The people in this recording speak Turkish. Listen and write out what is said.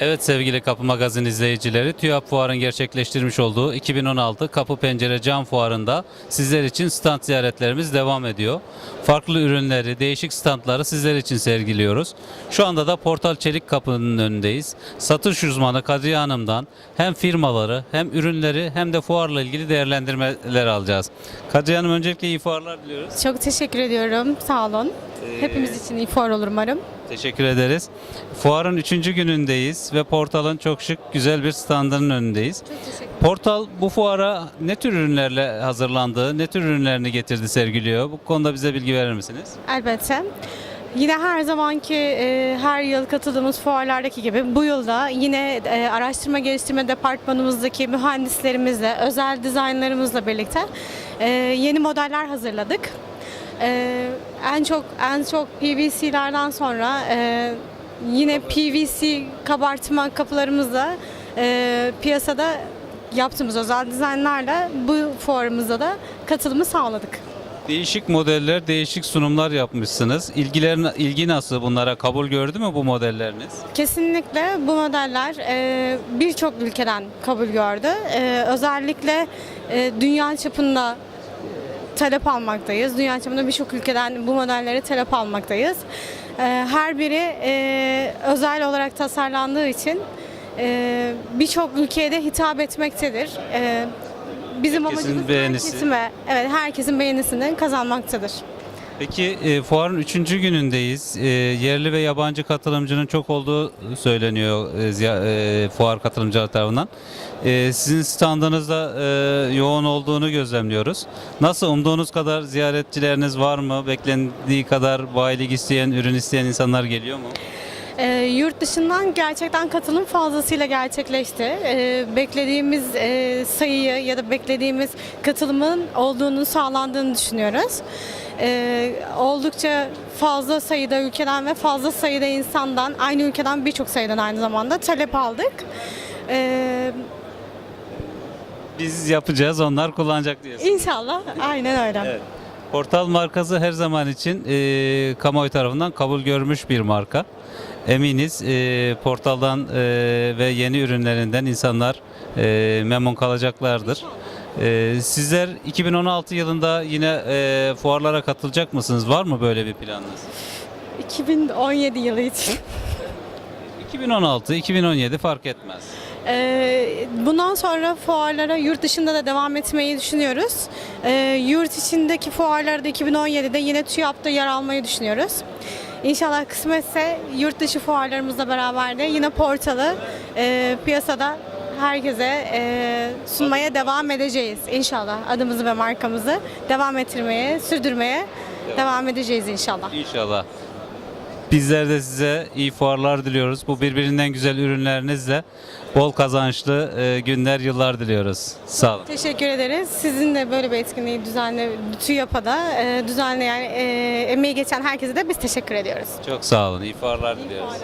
Evet sevgili Kapı Magazin izleyicileri, TÜYAP Fuar'ın gerçekleştirmiş olduğu 2016 Kapı Pencere Cam Fuarı'nda sizler için stand ziyaretlerimiz devam ediyor. Farklı ürünleri, değişik standları sizler için sergiliyoruz. Şu anda da Portal Çelik Kapı'nın önündeyiz. Satış uzmanı Kadriye Hanım'dan hem firmaları hem ürünleri hem de fuarla ilgili değerlendirmeler alacağız. Kadriye Hanım öncelikle iyi fuarlar diliyoruz. Çok teşekkür ediyorum. Sağ olun. Hepimiz için iyi fuar olur umarım. Teşekkür ederiz. Fuarın 3. günündeyiz ve Portal'ın çok şık güzel bir standının önündeyiz. Çok teşekkür Portal bu fuara ne tür ürünlerle hazırlandı, ne tür ürünlerini getirdi, sergiliyor? Bu konuda bize bilgi verir misiniz? Elbette. Yine her zamanki e, her yıl katıldığımız fuarlardaki gibi bu yılda yine e, araştırma geliştirme departmanımızdaki mühendislerimizle, özel dizaynlarımızla birlikte e, yeni modeller hazırladık. E, en çok en çok PVC'lerden sonra e, yine PVC kabartma kapılarımızla e, piyasada yaptığımız özel dizaynlarla bu fuarımızda da katılımı sağladık. Değişik modeller, değişik sunumlar yapmışsınız. İlgilerin, ilgi nasıl bunlara? Kabul gördü mü bu modelleriniz? Kesinlikle bu modeller e, birçok ülkeden kabul gördü. E, özellikle e, dünya çapında talep almaktayız. Dünya çapında birçok ülkeden bu modelleri talep almaktayız. E, her biri e, özel olarak tasarlandığı için e, birçok ülkeye de hitap etmektedir. E, bizim Herkesin amacımız beğenisi. herkesin ve evet herkesin beğenisini kazanmaktadır. Peki e, fuarın 3. günündeyiz. E, yerli ve yabancı katılımcının çok olduğu söyleniyor e, e, fuar katılımcıları tarafından. E, sizin standınızda e, yoğun olduğunu gözlemliyoruz. Nasıl umduğunuz kadar ziyaretçileriniz var mı? Beklendiği kadar bayilik isteyen, ürün isteyen insanlar geliyor mu? Ee, yurt dışından gerçekten katılım fazlasıyla gerçekleşti. Ee, beklediğimiz e, sayıyı ya da beklediğimiz katılımın olduğunu sağlandığını düşünüyoruz. Ee, oldukça fazla sayıda ülkeden ve fazla sayıda insandan, aynı ülkeden birçok sayıdan aynı zamanda talep aldık. Ee, Biz yapacağız, onlar kullanacak diyorsunuz. inşallah aynen öyle. Evet. Portal markası her zaman için e, kamuoyu tarafından kabul görmüş bir marka. Eminiz e, portaldan e, ve yeni ürünlerinden insanlar e, memnun kalacaklardır. E, sizler 2016 yılında yine e, fuarlara katılacak mısınız? Var mı böyle bir planınız? 2017 yılı için. 2016, 2017 fark etmez. Ee, Bundan sonra fuarlara yurt dışında da devam etmeyi düşünüyoruz. Ee, Yurt içindeki fuarlarda 2017'de yine TÜYAP'ta yer almayı düşünüyoruz. İnşallah kısmetse yurt dışı fuarlarımızla beraber de yine portalı e, piyasada herkese e, sunmaya devam edeceğiz. İnşallah adımızı ve markamızı devam ettirmeye, sürdürmeye devam edeceğiz inşallah. İnşallah. Bizler de size iyi fuarlar diliyoruz. Bu birbirinden güzel ürünlerinizle bol kazançlı e, günler, yıllar diliyoruz. Sağ olun. Teşekkür ederiz. Sizin de böyle bir etkinliği düzenle, TÜYAP'a e, düzenleyen, e, emeği geçen herkese de biz teşekkür ediyoruz. Çok sağ olun. İyi fuarlar diliyoruz.